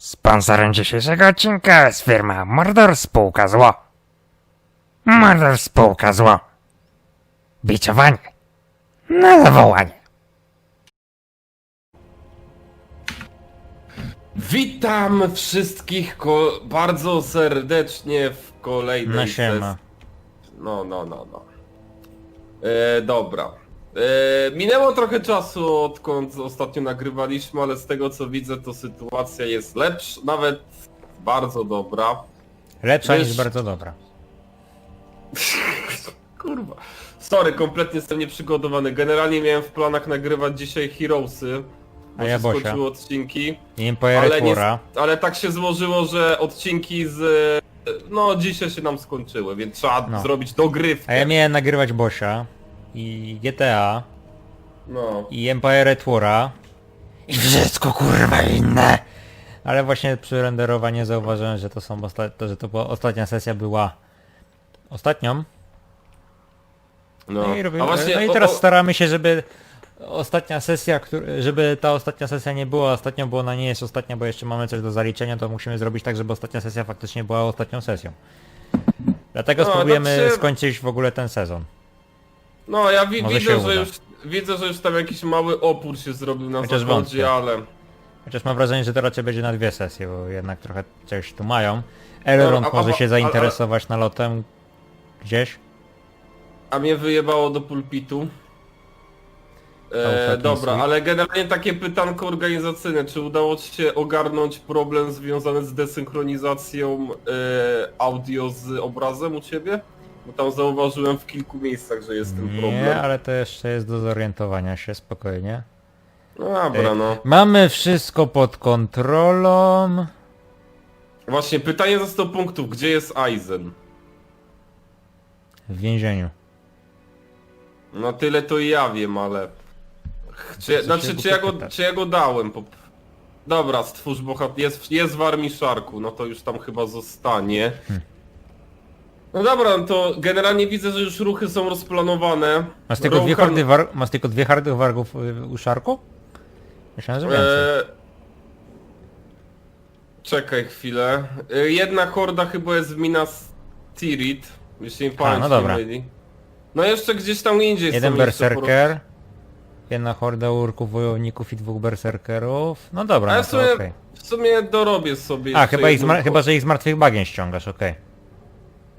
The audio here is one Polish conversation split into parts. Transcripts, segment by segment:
Sponsorem dzisiejszego odcinka jest firma Mordor Spółka Zło. Mordor Spółka Zło. Biczowanie. Na zawołanie. Witam wszystkich ko- bardzo serdecznie w kolejnej No siema. ses- No, no, no, no. E, dobra. E, minęło trochę czasu odkąd ostatnio nagrywaliśmy, ale z tego co widzę to sytuacja jest lepsza, nawet bardzo dobra. Lepsza Wiesz- niż bardzo dobra. Kurwa. Sorry, kompletnie jestem nieprzygotowany. Generalnie miałem w planach nagrywać dzisiaj Heroesy, bo A ja się Bosia. skończyły odcinki. I Empire Ale, nie, ale tak się złożyło, że odcinki z... No dzisiaj się nam skończyły, więc trzeba No. zrobić dogrywkę. A ja miałem nagrywać Bosia. I GTA. No. I Empire Twora. I wszystko kurwa inne. Ale właśnie przy renderowaniu zauważyłem, że to są osta- to, że to była ostatnia sesja była ostatnią. No, No i, robimy, no i o- teraz o- staramy się, żeby ostatnia sesja, któr- żeby ta ostatnia sesja nie była ostatnią, bo ona nie jest ostatnia, bo jeszcze mamy coś do zaliczenia, to musimy zrobić tak, żeby ostatnia sesja faktycznie była ostatnią sesją. Dlatego No, spróbujemy znaczy- skończyć w ogóle ten sezon. No ja wi- Może się widzę, uda. że już, widzę, że już tam jakiś mały opór się zrobił na Chociaż zachodzie, wątpię. ale... Chociaż mam wrażenie, że to raczej będzie na dwie sesje, bo jednak trochę czegoś tu mają. Elrond No, a- a- może się a- zainteresować nalotem gdzieś. A mnie wyjebało do pulpitu. E, dobra, ale generalnie takie pytanko organizacyjne. Czy udało Ci się ogarnąć problem związany z desynchronizacją e, audio z obrazem u Ciebie? Bo tam zauważyłem w kilku miejscach, że jest ten problem. Nie, ale to jeszcze jest do zorientowania się, spokojnie. No dobra, no. Mamy wszystko pod kontrolą. Właśnie, pytanie za 100 punktów. Gdzie jest Aizen? W więzieniu. No tyle to i ja wiem, ale... Czy, się znaczy, czy ja, go, pytać? czy ja go dałem? Po... Dobra, stwórz bohater. Jest, jest w armii Szarku, no to już tam chyba zostanie. No dobra, no to generalnie widzę, że już ruchy są rozplanowane. Masz tylko, dwie Rohan- hordy war... Masz tylko dwie hardy wargów y, u Szarku? Myślałem, że więcej. Eee... Czekaj chwilę. E, Jedna horda chyba jest w Minas Tirith, jeśli mi pamięć no dobra. nie myli. No jeszcze gdzieś tam indziej Jeden są jeszcze berserker. Jedna horda urków, wojowników i dwóch berserkerów. No dobra, A ja no w to sumie, okej. w sumie dorobię sobie A, jeszcze chyba, ich z jedną mar- chyba, że ich z martwych bagien ściągasz, okej.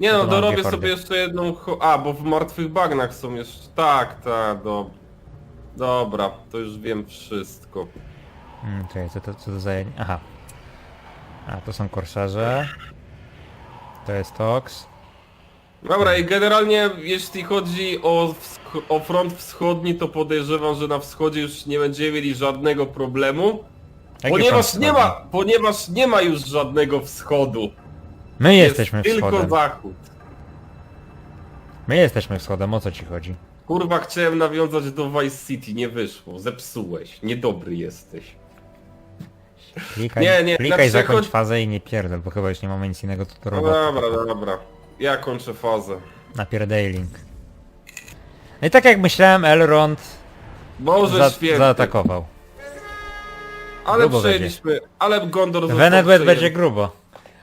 Nie no, dorobię sobie jeszcze jedną A, bo w martwych bagnach są jeszcze... Tak, tak, do... Dobra, to już wiem wszystko. Mm, czekaj, co to, co to za... Aha. A, to są korsarze. To jest Tox. Dobra i generalnie jeśli chodzi o, wsch- o front wschodni, to podejrzewam, że na wschodzie już nie będziemy mieli żadnego problemu. Jaki Ponieważ front nie ma, ponieważ nie ma już żadnego wschodu. My Jest jesteśmy tylko wschodem. zachód. My jesteśmy wschodem, o co ci chodzi? Kurwa, chciałem nawiązać do Vice City, nie wyszło, zepsułeś, niedobry jesteś. Klikaj, Nie, nie, klikaj znaczy zakończ fazę i nie pierdol, bo chyba już nie mamy nic innego do No roboty. dobra, dobra. Ja kończę fazę. Napierdailing. No i tak jak myślałem, Elrond Boże za święty. zaatakował. Ale Grubo przejęliśmy, ale Gondor został Wenedwet przejęty. będzie grubo.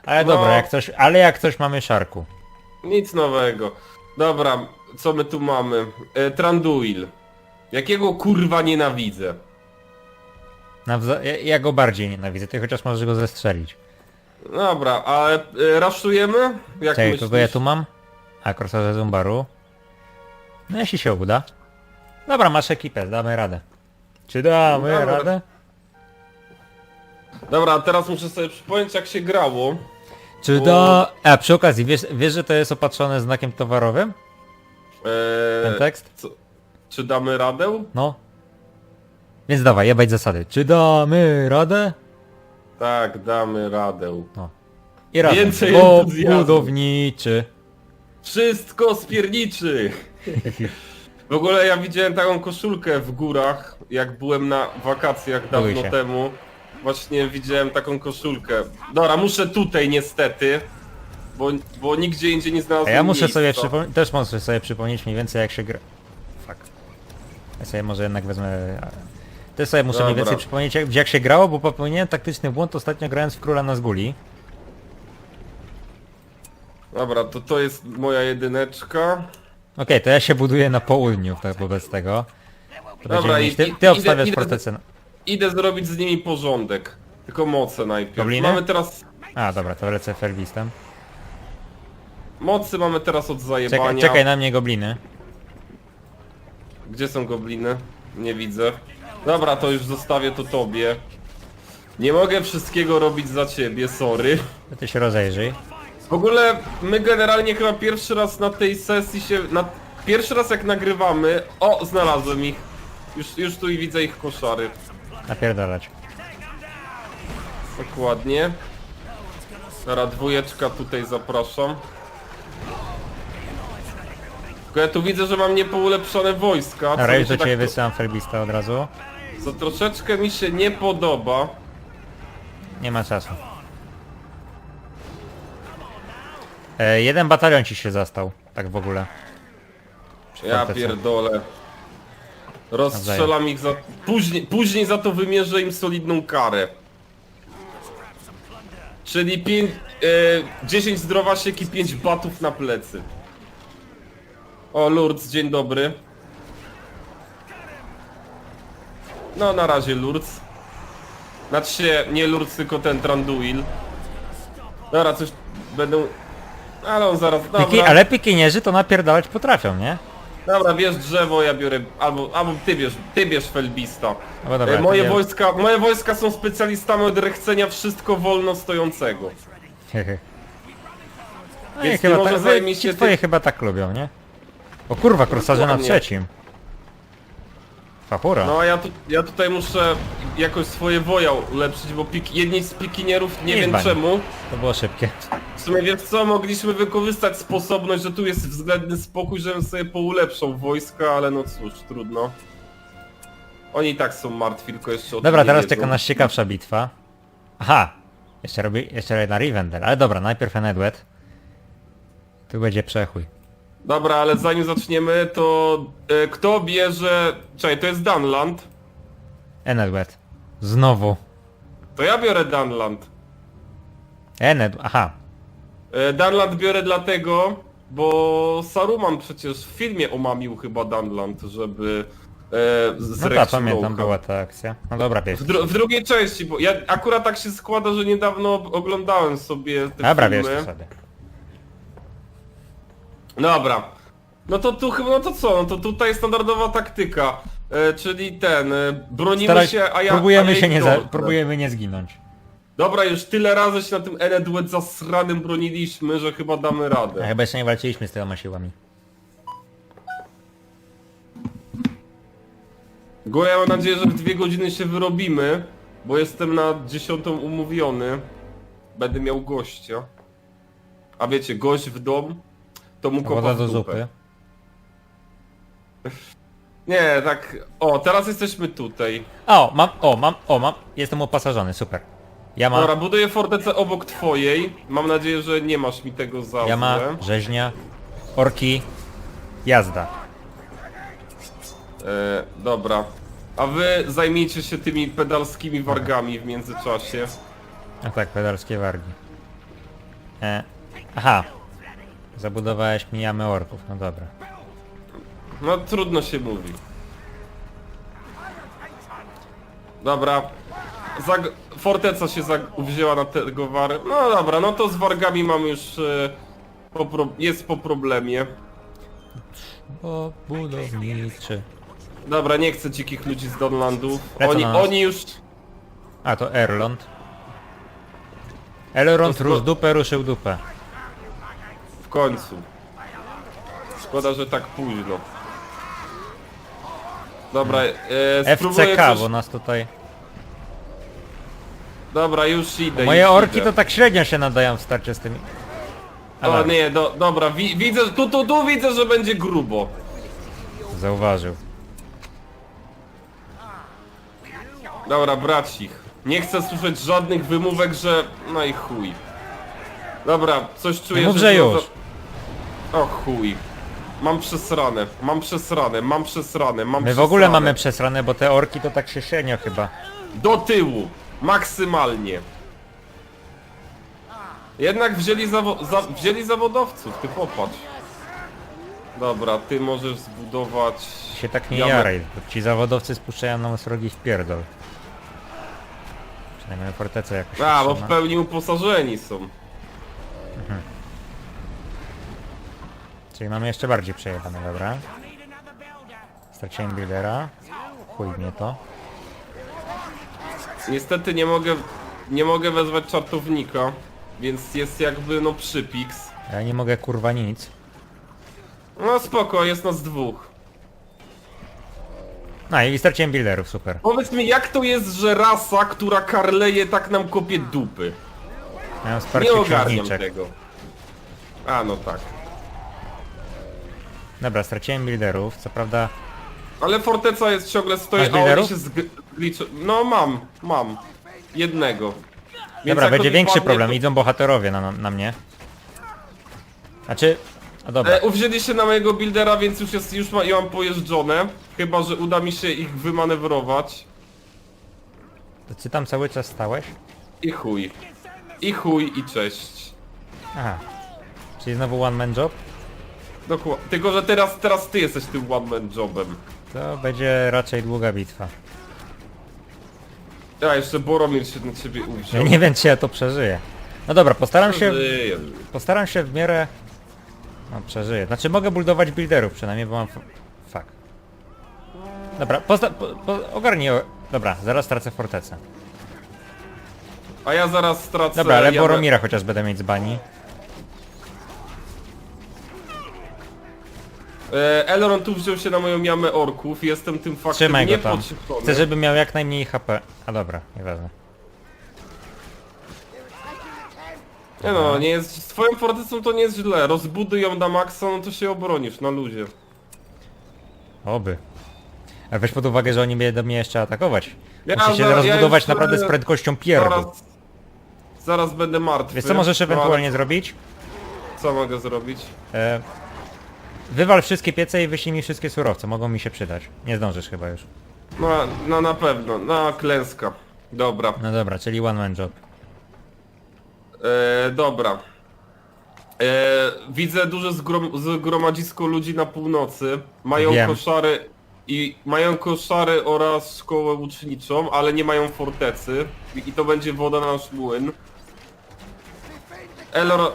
Ale No. dobra, jak coś, ale jak coś mamy szarku. Nic nowego. Dobra, co my tu mamy? E, Tranduil. Jakiego kurwa nienawidzę? Nawza- ja, ja go bardziej nienawidzę, ty chociaż możesz go zestrzelić. Dobra, a e, raszujemy? Jak Czekaj, kogo ja tu mam? A, Korsarze Zumbaru. No jeśli się uda. Dobra, masz ekipę, damy radę. Czy damy Dobra. radę? Dobra, teraz muszę sobie przypomnieć jak się grało. Czy do... A, przy okazji, wiesz, wiesz, że to jest opatrzone znakiem towarowym? E, Ten tekst? Co, czy damy radę? No. Więc dawaj, jebać zasady. Czy damy radę? Tak, damy radę. I razem. Więcej Bo entuzjazmu. budowniczy. Wszystko spierniczy! W ogóle ja widziałem taką koszulkę w górach, jak byłem na wakacjach Bój dawno się. temu. Właśnie widziałem taką koszulkę. Dobra, muszę tutaj niestety, bo, bo nigdzie indziej nie A znalazłem ja muszę miejsca. sobie przypomnieć, też muszę sobie przypomnieć mniej więcej jak się gra... Fuck. Ja sobie może jednak wezmę... Ty sobie muszę mniej Dobra. więcej przypomnieć jak, jak się grało, bo popełniłem taktyczny błąd ostatnio grając w Króla na Zguli. Dobra, to to jest moja jedyneczka. Okej, to ja się buduję na południu tak wobec tego. To Dobra, będziemy i- mieć- ty, i- ty idę- obstawiasz idę- fortecę. na- Idę zrobić z nimi porządek. Tylko moce najpierw. Gobliny? Mamy teraz... A, dobra, to lecę Fergistem. Mocy mamy teraz od Czekaj, zajebania. czekaj na mnie gobliny. Gdzie są gobliny? Nie widzę. Dobra, to już zostawię to tobie. Nie mogę wszystkiego robić za ciebie, sorry. To ty się rozejrzyj. W ogóle my generalnie chyba pierwszy raz na tej sesji się... Na... Pierwszy raz jak nagrywamy... O, znalazłem ich. Już, już tu i widzę ich koszary. Napierdalać. Dokładnie. Teraz dwójeczka tutaj zapraszam. Tylko ja tu widzę, że mam niepoulepszone wojska. co mi się do ciebie tak, wysyłam Fergista od razu. Co troszeczkę mi się nie podoba. Nie ma czasu. E, jeden batalion ci się zastał, tak w ogóle. Przy Ja fortecy. pierdolę. Rozstrzelam ich za... Później, później za to wymierzę im solidną karę. Czyli pięć, e, 10 zdrowasiek i 5 batów na plecy. O, Lourdes, dzień dobry. No, na razie Lourdes. Znaczy się, nie Lourdes, tylko ten Tranduil. Dobra, coś będą... Ale on zaraz... Dobra. Piki, ale pikinierzy to napierdalać potrafią, nie? Dobra, bierz drzewo, ja biorę, albo, albo ty bierz, ty bierz felbista. No bo dobra, e, moje ja- wojska, moje wojska są specjalistami od rechcenia wszystko wolno stojącego. No i Więc ty chyba może tak, zajmij się twoje tym- chyba tak lubią, nie? O kurwa, krosarze na Dokładnie. trzecim. No a ja, tu, ja tutaj muszę jakoś swoje woja ulepszyć, bo pik, jedni z pikinierów, nie Nie wiem czemu, To było szybkie. w sumie wiesz co, mogliśmy wykorzystać sposobność, że tu jest względny spokój, żebym sobie poulepszał wojska, ale no cóż, trudno. Oni i tak są martwi, tylko jeszcze o tym Dobra, nie teraz wiedzą. czeka nas ciekawsza bitwa. Aha! Jeszcze robi, jeszcze jedna Rivendell, ale dobra, najpierw Enedwet. Tu będzie przechuj. Dobra, ale zanim zaczniemy, to e, kto bierze... Czekaj, to jest Dunland. Enedwet. Znowu. To ja biorę Dunland. Ened, aha. E, Dunland biorę dlatego, bo Saruman przecież w filmie omamił chyba Dunland, żeby e, No tak, pamiętam, była ta akcja. No dobra, bierz. W, dru w drugiej części, bo ja akurat tak się składa, że niedawno oglądałem sobie te Dobra, bierz filmy. to sobie. Dobra. No to tu chyba, no to co, no to tutaj standardowa taktyka. E, czyli ten, e, bronimy Staraj, się, a ja... próbujemy a ja się ich nie za, próbujemy nie zginąć. Dobra, już tyle razy się na tym Enedwet zasranym broniliśmy, że chyba damy A radę. chyba jeszcze nie walczyliśmy z tyloma siłami. Go ja mam nadzieję, że w dwie godziny się wyrobimy, bo jestem na dziesiątą umówiony. Będę miał gościa. A wiecie, gość w dom, to mu kopa Woda w do dupę. zupy. Nie, tak... O, teraz jesteśmy tutaj. O, mam, o, mam, o, mam, jestem upasażony, super. Ja mam, Dobra, buduję fortecę obok twojej. Mam nadzieję, że nie masz mi tego za ja ma złe. rzeźnia, orki, jazda. E, dobra. A wy zajmijcie się tymi pedalskimi wargami w międzyczasie. A tak, pedalskie wargi. E, aha. Zabudowałeś mi jamy orków, no dobra. No trudno się mówi. Dobra. Zag... Forteca się zag... wzięła na tego war... No dobra, no to z wargami mamy już... E, po pro... jest po problemie. Bo budowniczy. Dobra, nie chcę dzikich ludzi z Donlandów. Lecą Oni, na nas. oni już... A to Erlond. Elrond To rósł sko- dupę, ruszył dupę. W końcu. Szkoda, że tak późno. Dobra, e, spróbuję FCK, coś... bo nas tutaj... Dobra, już idę. Moje już orki idę. to tak średnio się nadają w starcie z tymi... O nie, do, dobra, wi widzę, tu, tu, tu widzę, że będzie grubo. zauważył. Dobra, bracich. Nie chcę słyszeć żadnych wymówek, że... No i chuj. Dobra, coś czuję, mów, że... że już. O chuj. Mam przesrane, mam przesrane, mam przesrane, mam My w ogóle mamy przesrane, bo te orki to tak się średnio chyba. Do tyłu! Maksymalnie! Jednak wzięli, zawo za wzięli zawodowców, ty popatrz. Dobra, ty możesz zbudować... Się tak nie Ja- jaraj, bo ci zawodowcy spuszczają nam srogi w pierdol. Przynajmniej fortecę jakoś A, bo w trzyma. pełni uposażeni są. Czyli mamy jeszcze bardziej przejechane, dobra. Straciłem buildera. Chuj mnie to. Niestety nie mogę, nie mogę wezwać czartownika, więc jest jakby no przypiks. Ja nie mogę kurwa nic. No spoko, jest nas dwóch. No i straciłem builderów, super. Powiedz mi, jak to jest, że rasa, która karleje, tak nam kopie dupy? Miałem Nie wsparcie ogarniam księżniczek. tego. A, no tak. Dobra, straciłem builderów, co prawda... Ale forteca jest ciągle stoi, Masz a oni builderów? się zgliczą. No mam, mam. Jednego. Więc Dobra, jak to będzie mi większy padnie, problem, to- idą bohaterowie na, na mnie. Znaczy... A dobra, E, uwzięli się na mojego buildera, więc już jest, już ma, ja mam pojeżdżone. Chyba, że uda mi się ich wymanewrować. to ty tam cały czas stałeś? I chuj. I chuj, i cześć. Aha. Czyli znowu one man job? Dokładnie. Tylko, że teraz, teraz ty jesteś tym one man jobem. To będzie raczej długa bitwa. Ja jeszcze Boromir się na ciebie Ja uwziął. nie wiem czy ja to przeżyję. No dobra, postaram się... Żyje. Postaram się w miarę... No przeżyję. Znaczy mogę buildować builderów przynajmniej, bo mam... f- Fuck. Dobra, posta... Po, po, ogarnij... o- Dobra, zaraz tracę fortecę. A ja zaraz stracę... Dobra, ale ja Boromira chociaż będę mieć z bani. E, Elrond tu wziął się na moją jamę orków, jestem tym faktem Trzymaj go tam. Chcę, żeby miał jak najmniej HP. A dobra, nieważne. Nie no, nie jest... Z twoją fortecą to nie jest źle. Rozbuduj ją na maksa, no to się obronisz, na luzie. Oby. Ale weź pod uwagę, że oni będą mnie jeszcze atakować. Ja Muszę się za- ja rozbudować już, naprawdę z e, prędkością pierdu. Zaraz... Zaraz będę martwy. Wiesz co możesz no, ewentualnie zrobić? Co mogę zrobić? E, wywal wszystkie piece i wyślij mi wszystkie surowce, mogą mi się przydać. Nie zdążysz chyba już. No, no na pewno, na klęska. Dobra, No dobra, czyli one man job. e, dobra. E, widzę duże zgrom zgromadzisko ludzi na północy. Mają Wiem. koszary i mają koszary oraz szkołę łuczniczą, ale nie mają fortecy. I, i to będzie woda na nasz młyn. Elro...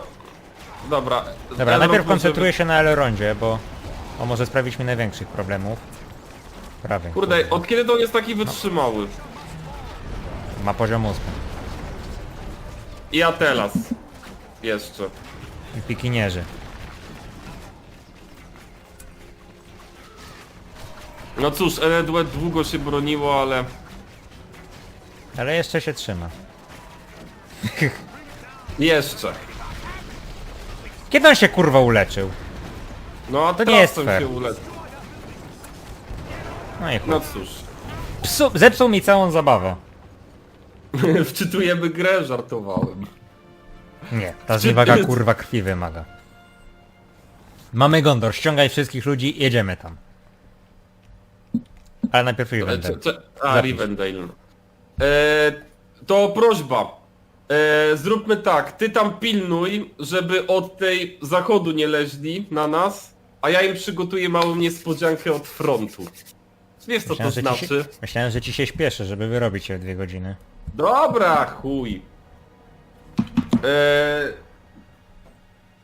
Dobra. Dobra, najpierw koncentruję się na Elrondzie, bo on może sprawić mi największych problemów. Prawie. Kurde, od kiedy to on jest taki wytrzymały? Ma poziom ósmy. I Atelas. Jeszcze. I pikinierzy. No cóż, Enedwet długo się broniło, ale... Ale jeszcze się trzyma. Jeszcze. Kiedy on się kurwa uleczył? No a To nie jest fair. się uleczy. No i chuj. No cóż. Psu, zepsuł mi całą zabawę. Wczytujemy grę, żartowałem. Nie, ta zniewaga kurwa krwi wymaga. Mamy Gondor, ściągaj wszystkich ludzi, jedziemy tam. Ale najpierw Rivendell. cze- cze- A, Zapisz. Rivendale. E, to prośba. E, zróbmy tak, ty tam pilnuj, żeby od tej zachodu nie leźli na nas, a ja im przygotuję małą niespodziankę od frontu. Wiesz co to Myślałem, że ci znaczy? się, myślałem, że ci się śpieszy, żeby wyrobić się dwie godziny. Dobra, chuj. E,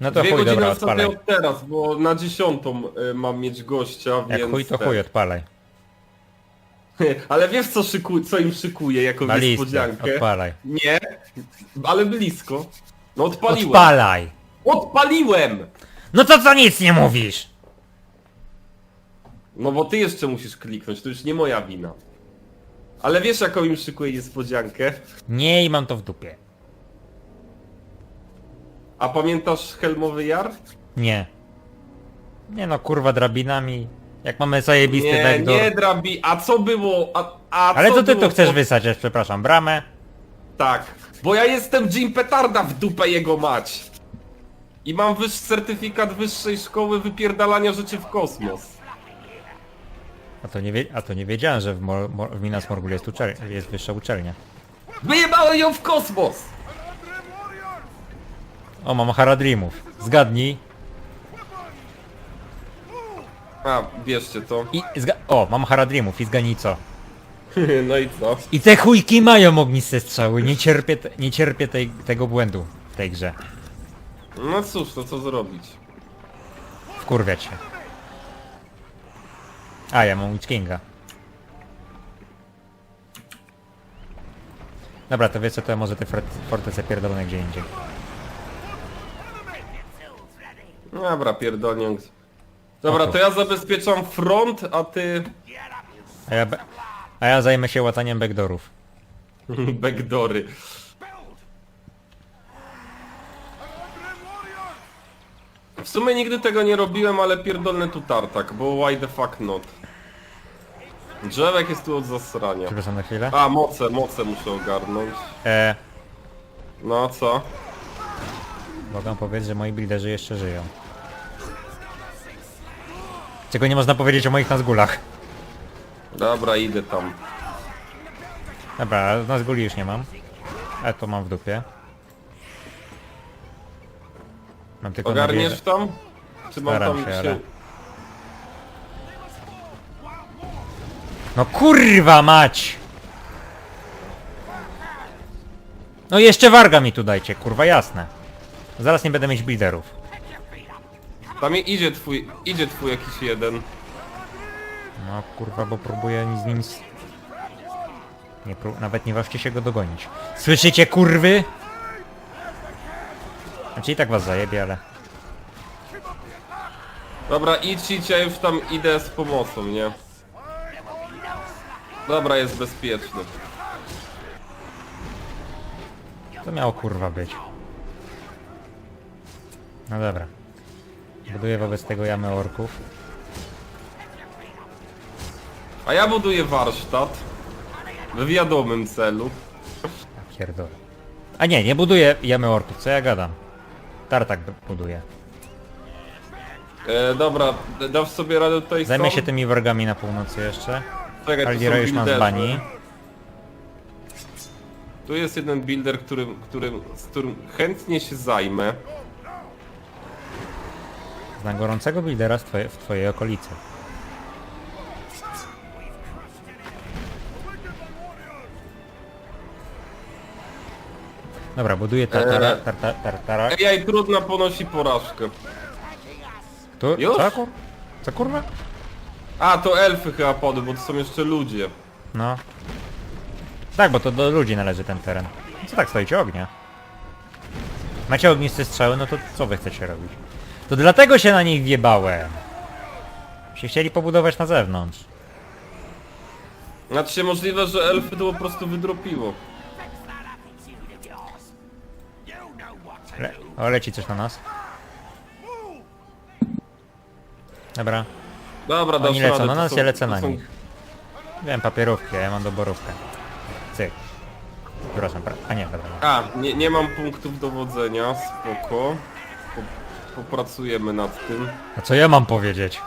No to Dwie chuj, godziny dobra, ostatnio odpalaj. od teraz, bo na dziesiątą y, mam mieć gościa, Jak więc... chuj, to ten. chuj, odpalaj. Ale wiesz co, szyku... co im szykuje jako Na listę, niespodziankę? odpalaj. Nie, ale blisko. No odpaliłem. Odpalaj! Odpaliłem! No to co nic nie mówisz? No bo ty jeszcze musisz kliknąć, to już nie moja wina. Ale wiesz jaką im szykuje niespodziankę? Nie i mam to w dupie. A pamiętasz Helmowy Jar? Nie. Nie no, kurwa drabinami. Jak mamy zajebisty Nie, backdoor. nie drabi, a co było? A, a Ale co co ty było tu chcesz wysadzić, przepraszam, bramę? Tak, bo ja jestem Jim Petarda w dupę jego mać. I mam wyż certyfikat wyższej szkoły wypierdalania rzeczy w kosmos. A to nie, wie, a to nie wiedziałem, że w, Mor, Mor, w Minas Morgul jest, uczel, jest wyższa uczelnia. Wyjebałem ją w kosmos! O, mam Haradrimów. Zgadnij. A, bierzcie to. I zga o, mam Haradrimów i zgadnij co. no i co? I te chujki mają ogniste strzały. Nie cierpię, te, nie cierpię tej, tego błędu w tej grze. No cóż, to co zrobić? Wkurwiać się. A, ja mam Witch Kinga. Dobra, to wiesz co, to ja może te fort- fortece pierdolone gdzie indziej. Dobra, pierdolniąc. Dobra, to ja zabezpieczam front, a ty... A ja, be- a ja zajmę się łataniem backdoorów. Backdory. W sumie nigdy tego nie robiłem, ale pierdolny tu tartak, bo why the fuck not? Drzewek jest tu od zasrania. Przepraszam na chwilę. A, moce, moce muszę ogarnąć. E, No co? mogę powiedzieć, że moi builderzy jeszcze żyją. Czego nie można powiedzieć o moich Nazgulach. Dobra, idę tam. Dobra, Nazguli już nie mam. A to mam w dupie. Mam tylko Ogarniesz że... tam? Czy mam Staram tam się, się... ale- No kurwa mać! No jeszcze warga mi tu dajcie, kurwa jasne. Zaraz nie będę mieć builderów. Tam idzie twój, idzie twój jakiś jeden. No kurwa, bo próbuję z nim... s- Nie pró- nawet nie ważcie się go dogonić. Słyszycie kurwy? Znaczy i tak was zajebie, ale... Dobra, idź, idź, ja już tam idę z pomocą, nie? Dobra, jest bezpieczny. To miało kurwa być. No dobra. Buduję wobec tego jamę orków. A ja buduję warsztat. W wiadomym celu. A pierdolę. A nie, nie buduję jamy orków, co ja gadam? Tartak b- buduje. E, dobra, d- dasz sobie radę tutaj Zajmę się tymi wargami na północy jeszcze. Czekaj, tu Aldira są już mam z builderzy. bani. Tu jest jeden builder, którym, którym, z którym chętnie się zajmę. Znam gorącego buildera twoje, w twojej okolicy. Dobra, buduję tartara, Eee. tarta, tartara. AI trudna ponosi porażkę. Tu, już? co, kur? co kurwa? A, to elfy chyba padły, bo to są jeszcze ludzie. No. Tak, bo to do ludzi należy ten teren. Co tak stoicie ognia? Macie ogniste strzały, no to co wy chcecie robić? To dlatego się na nich wjebałem. Się chcieli pobudować na zewnątrz. Znaczy możliwe, że elfy to po prostu wydropiło. Le o, leci coś na nas. Dobra. Dobra, dasz Oni lecą radę, na to nas, są- ja lecę to na są- nich. Wiem, papierówki, a ja mam doborówkę. Cyk. Przepraszam, pra- a nie, dobra. A, nie, nie mam punktów dowodzenia, spoko. Po, popracujemy nad tym. A co ja mam powiedzieć?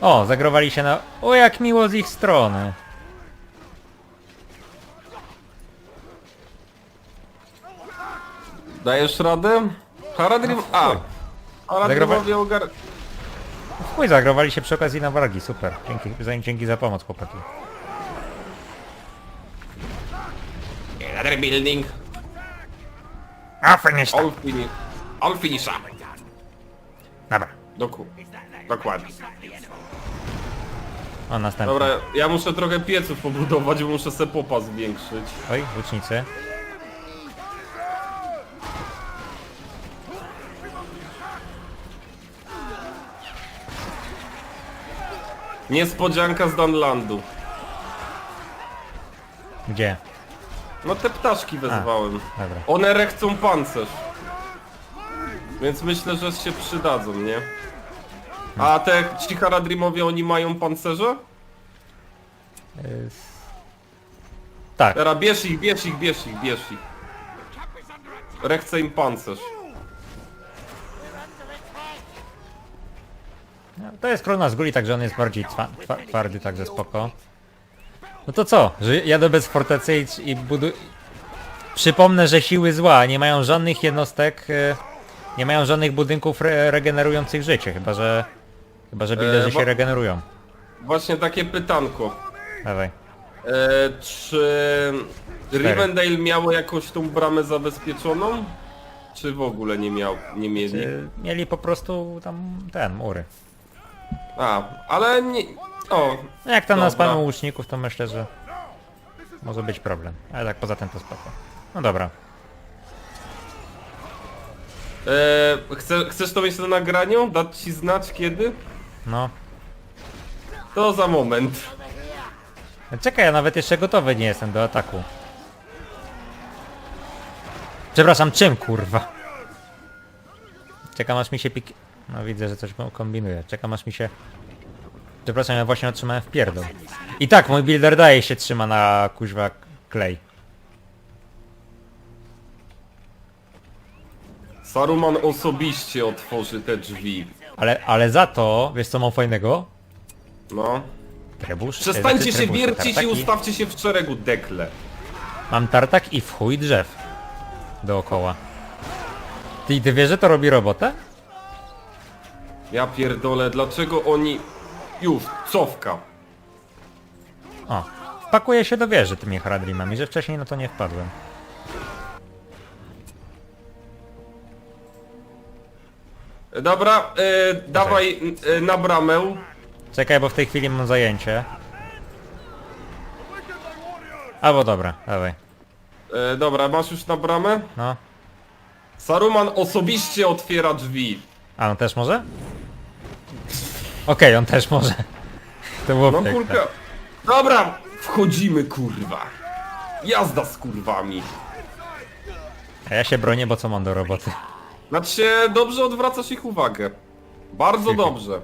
O, zagrowali się na... O, jak miło z ich strony. Dajesz radę? Haradrim... A! Haradrimowi ogar... Chuj, zagrowali się przy okazji na wargi, super. Dzięki za, dzięki za pomoc, chłopaki. Another building. A finish All finish. All finisha. Dobra. Doku. Dokładnie. O, następny. Dobra, ja muszę trochę pieców pobudować, bo muszę se popa zwiększyć. Oj, łucznicy. Niespodzianka z Danlandu. Gdzie? No te ptaszki wezwałem. Dobra. One rechcą pancerz. Więc myślę, że się przydadzą, nie? A te ci Haradrimowie, oni mają pancerze? Y, Tak. Teraz bierz ich, bierz ich, bierz ich, bierz ich. Rechce im pancerz. No, to jest krona z guli, także on jest bardziej twa, twa, twardy, także spoko. No to co? Że jadę bez fortecy i, i budu... Przypomnę, że siły zła nie mają żadnych jednostek, e, nie mają żadnych budynków re regenerujących życie, chyba że... Chyba, że builderzy E, się bo- regenerują. Właśnie takie pytanko. Dawaj. E, czy Rivendale miało jakoś tą bramę zabezpieczoną? Czy w ogóle nie miał, nie mieli? E, Mieli po prostu tam ten, mury. A, ale nie... O, No jak tam Dobra. nas paną łuczników, to myślę, że może być problem. Ale tak poza tym to spoko. No dobra. e, chce, chcesz to mieć na nagraniu? Dać ci znać kiedy? No. To za moment. Czekaj, ja nawet jeszcze gotowy nie jestem do ataku. Przepraszam, czym kurwa? Czekam aż mi się pik... No widzę, że coś kombinuje. Czekam aż mi się... Przepraszam, ja właśnie otrzymałem w pierdol. I tak, mój builder daje się trzyma na kuźwa klej. Saruman osobiście otworzy te drzwi. Ale, ale za to, wiesz co mam fajnego? No. Trebusz? Przestańcie znaczy się trebusze, wiercić i tartaki. ustawcie się w szeregu dekle. Mam tartak i w chuj drzew. Dookoła. Ty, ty wiesz, że to robi robotę? Ja pierdolę, dlaczego oni... Już, cofka. O, wpakuję się do wieży tymi Haradrimami, że wcześniej na to nie wpadłem. Dobra, e, dawaj e, na bramę. Czekaj, bo w tej chwili mam zajęcie. Albo dobra, dawaj. E, dobra, masz już na bramę? No. Saruman osobiście otwiera drzwi. A on też może? Okej, on też może. To było No piękne. kurka. Dobra, wchodzimy kurwa. Jazda z kurwami. A ja się bronię, bo co mam do roboty? Znaczy się, dobrze odwracasz ich uwagę. Bardzo dobrze.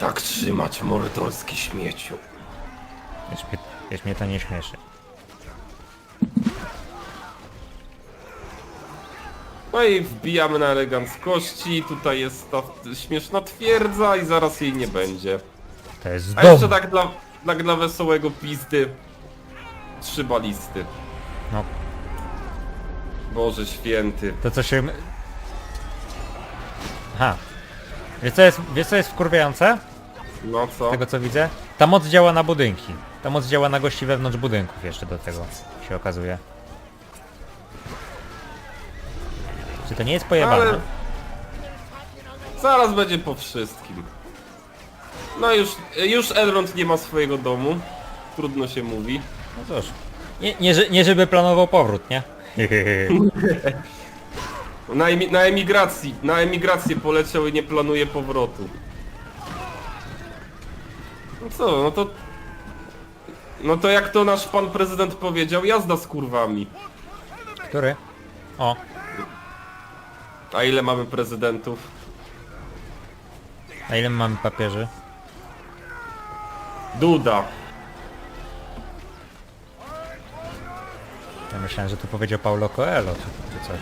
Tak trzymać mordorski śmieciu. Wiesz, mnie, wiesz, mnie to nie śmieszy. No i wbijamy na eleganckości. Tutaj jest ta śmieszna twierdza i zaraz jej nie będzie. To jest A jeszcze dom! tak dla, tak dla wesołego pizdy. Trzy balisty. No, Boże święty. to co się... Aha. Wiesz co jest, wiesz co jest wkurwiające? No co? Tego co widzę? Ta moc działa na budynki. Ta moc działa na gości wewnątrz budynków jeszcze do tego się okazuje. Czy to nie jest pojebane? Ale... Zaraz będzie po wszystkim. No już, już Elrond nie ma swojego domu. Trudno się mówi. No cóż. Nie, nie, nie żeby planował powrót, nie? Na, emi na emigracji, na emigrację poleciał i nie planuje powrotu. No co, no to... No to jak to nasz pan prezydent powiedział, jazda z kurwami. Który? O, A ile mamy prezydentów? a ile my mamy papieży? Duda. Ja myślałem, że tu powiedział Paulo Coelho czy, czy coś.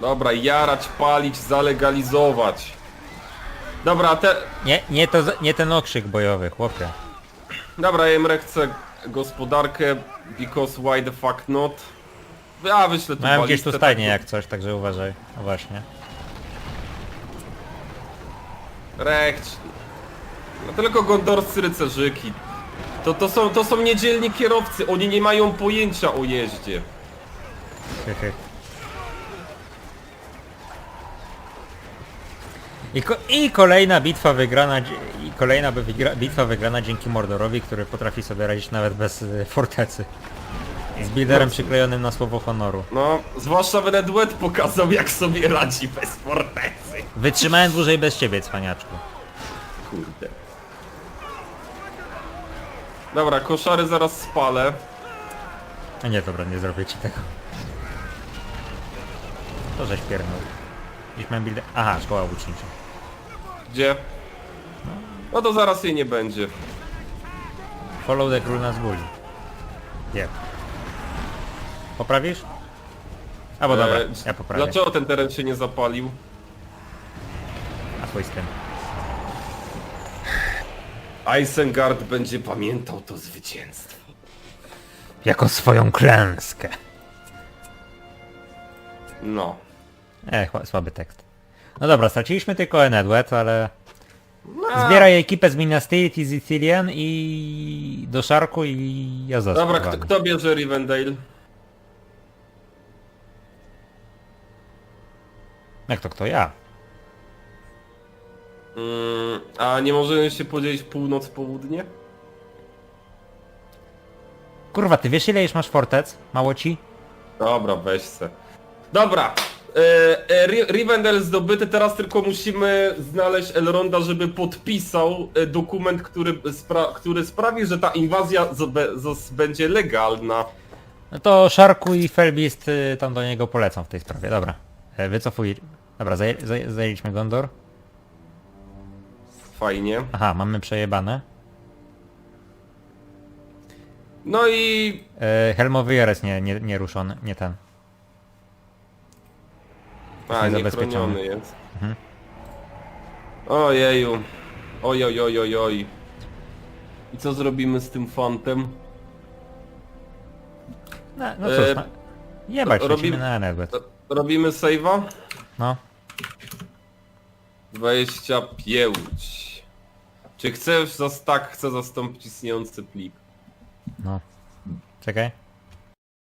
Dobra, jarać, palić, zalegalizować. Dobra, te... Nie, nie, to, nie ten okrzyk bojowy, chłopie. Dobra, Emre chce gospodarkę, because why the fuck not? Ja wyślę tu Miałem gdzieś tu tak- jak coś, także uważaj. No właśnie. Rekt. No tylko gondorscy rycerzyki. To, to, są, to są niedzielni kierowcy, oni nie mają pojęcia o jeździe. Hy. I, ko I kolejna bitwa wygrana, i kolejna by wygra bitwa wygrana dzięki Mordorowi, który potrafi sobie radzić nawet bez y, fortecy. Z builderem przyklejonym na słowo honoru. No, zwłaszcza Venedwet pokazał jak sobie radzi bez fortecy. Wytrzymałem dłużej bez ciebie, cwaniaczku. Kurde. Dobra, koszary zaraz spalę. A nie, dobra, nie zrobię ci tego. To żeś piernął. Gdzieś miałem builder... Aha, szkoła łucznicza. Gdzie? No to zaraz jej nie będzie. Follow the król nas buli. Nie. Poprawisz? Albo dobra, E, ja poprawię. Dlaczego ten teren się nie zapalił? A swój z tym. Isengard będzie pamiętał to zwycięstwo. Jako swoją klęskę. No. E, chła- słaby tekst. No dobra, straciliśmy tylko Enedwet, ale... Zbieraj ekipę z Minas Tirith i Sicilian i... do Szarku i ja zostawiam. Dobra, kto, kto bierze Rivendale? Jak to kto? Ja. Mm, a nie możemy się podzielić północ-południe? Kurwa, ty wiesz ile już masz fortec? Mało ci? Dobra, weź se. Dobra. E, e, Ri- Rivendell zdobyty, teraz tylko musimy znaleźć Elronda, żeby podpisał e, dokument, który, spra- który sprawi, że ta inwazja zobe- zos- będzie legalna. No to Szarku i Felbist y, tam do niego polecą w tej sprawie, dobra. E, Wycofuj. Dobra, zaj zaj zajęliśmy Gondor. Fajnie. Aha, mamy przejebane. No i E, Helmowy Jeres nie, nie, nie ruszony, nie ten. A, Nie jest. Mhm. Ojeju. Oj, oj, oj, oj, oj. I co zrobimy z tym fontem? No, no cóż, E, no. Jebać, robimy- na Enedwet. Robimy save'a? No. 25. Czy chcesz, zas tak chcę zastąpić istniejący plik? No. Czekaj.